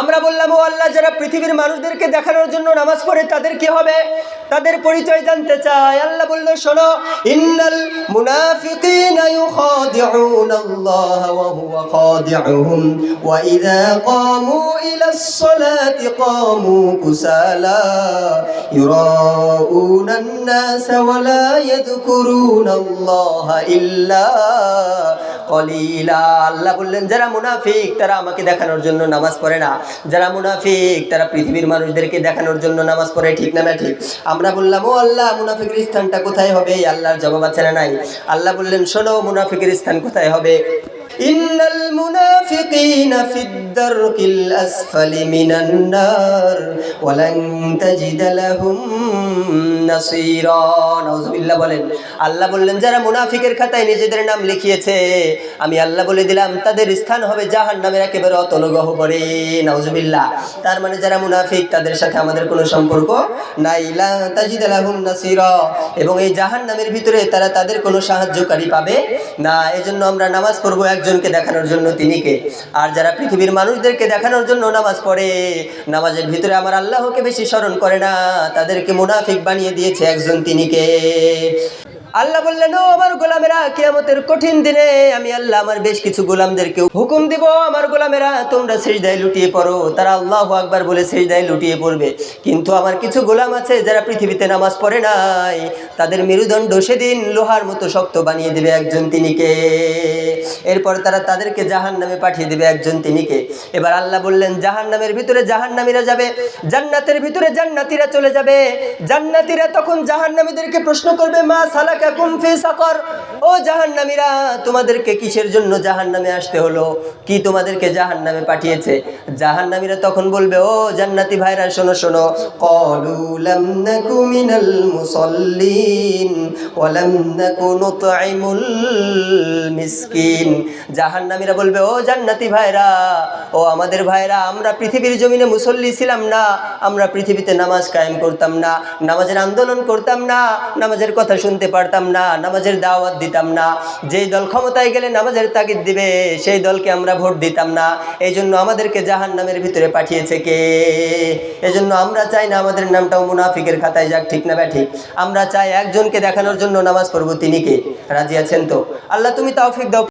আমরা বললাম ও আল্লাহ যারা পৃথিবীর মানুষদেরকে দেখানোর জন্য নামাজ পড়ে তাদের কি হবে তাদের পরিচয় জানতে চায় আল্লাহ বলল শোনো ইন্নাল মুনাফিকিনা ইউখাদিউন আল্লাহ ওয়া হুয়া খাদিউহুম ওয়া ইযা ক্বামু ইলাস সালাতি ক্বামু কুসালা ইউরাউনা الناس ولا يذكرون الله إلا কলিলা। আল্লাহ বললেন, যারা মুনাফিক, তারা আমাকে দেখানোর জন্য নামাজ পড়ে না। যারা মুনাফিক, তারা পৃথিবীর মানুষদেরকে দেখানোর জন্য নামাজ পড়ে, ঠিক না না ঠিক? আমরা বললাম, ও আল্লাহ, মুনাফিকের স্থানটা কোথায় হবে? আল্লাহর জবাব আছে না নাই। আল্লাহ বললেন, শোনো, মুনাফিকের স্থান কোথায় হবে? ইন্নাল মুনাফিকিনা ফিদ-দারকিল আসফালি মিনান নার, ওয়ালান তাজিদ লাহুম নাসীরা। নাউজুবিল্লাহ বলেন, আল্লাহ বললেন, যারা মুনাফিকের খাতায় নিজেদের নাম লিখিয়েছে, আমি আল্লাহ বলে দিলাম, তাদের স্থান হবে জাহান্নামের একেবারে অতল গহ্বরে নাউজুবিল্লাহ। তার মানে যারা মুনাফিক, তাদের সাথে আমাদের কোনো সম্পর্ক নাই। লা তাজিদ লাহুম নাসীরা। এবং এই জাহান্নামের ভিতরে তারা তাদের কোনো সাহায্যকারী পাবে না। এজন্য আমরা নামাজ পড়ব একজনকে দেখানোর জন্য তিনি কে আর যারা পৃথিবীর মানুষদেরকে দেখানোর জন্য নামাজ পড়ে, নামাজের ভিতরে আমার আল্লাহকে বেশি স্মরণ করে না, তাদেরকে মুনাফিক বানিয়ে দিয়েছে একজন তিনি কে আল্লাহ বললেন, ও আমার গোলামেরা, কিয়ামতের কঠিন দিনে আমি আল্লাহ আমার বেশ কিছু গোলামদেরকে হুকুম দিব। আমার গোলামেরা, তোমরা সেজদায় লুটিয়ে পড়ো। তারা আল্লাহ আকবার বলে সেজদায় লুটিয়ে পড়বে। কিন্তু আমার কিছু গোলাম আছে যারা পৃথিবীতে নামাজ পড়ে নাই। তাদের মেরুদণ্ড সেদিন লোহার মতো শক্ত বানিয়ে দেবে একজন তিনিকে। এরপর তারা তাদেরকে জাহান নামে পাঠিয়ে দেবে একজন তিনিকে। এবার আল্লাহ বললেন জাহান নামের ভিতরে জাহান্নামীরা যাবে, জান্নাতের ভিতরে জান্নাতীরা চলে যাবে। জান্নাতীরা তখন জাহান্নামীদেরকে প্রশ্ন করবে, মা সালাকা ও জাহান্নামীরা, তোমাদেরকে কিসের জন্য জাহান্নামে আসতে হলো? কি তোমাদেরকে জাহান্নামে পাঠিয়েছে? জাহান্নামীরা তখন বলবে, ও জান্নাতি ভাইরা, শোনো শোনো। কলু লাম নাকু মিনাল মুসাল্লিন মিসকিন। জাহান্নামীরা বলবে, ও জান্নাতি ভাইরা, ও আমাদের ভাইরা, আমরা পৃথিবীর জমিনে মুসল্লি ছিলাম না। আমরা পৃথিবীতে নামাজ কায়েম করতাম না, নামাজের আন্দোলন করতাম না, নামাজের কথা শুনতে পারতাম না, নামাজের দাওয়াত দিতাম না। যেই দল ক্ষমতায় গেলে নামাজের তাগিদ দিবে, সেই দলকে আমরা ভোট দিতাম না। এই জন্য আমাদেরকে জাহান নামের ভিতরে পাঠিয়েছে কে? এই জন্য আমরা চাই না আমাদের নামটাও মুনাফিকের খাতায় যাক, ঠিক না ব্যাঠিক আমরা চাই একজনকে দেখানোর জন্য নামাজ পড়ব, তিনি কে? রাজি আছেন তো? আল্লাহ তুমি তাওফিক দাও।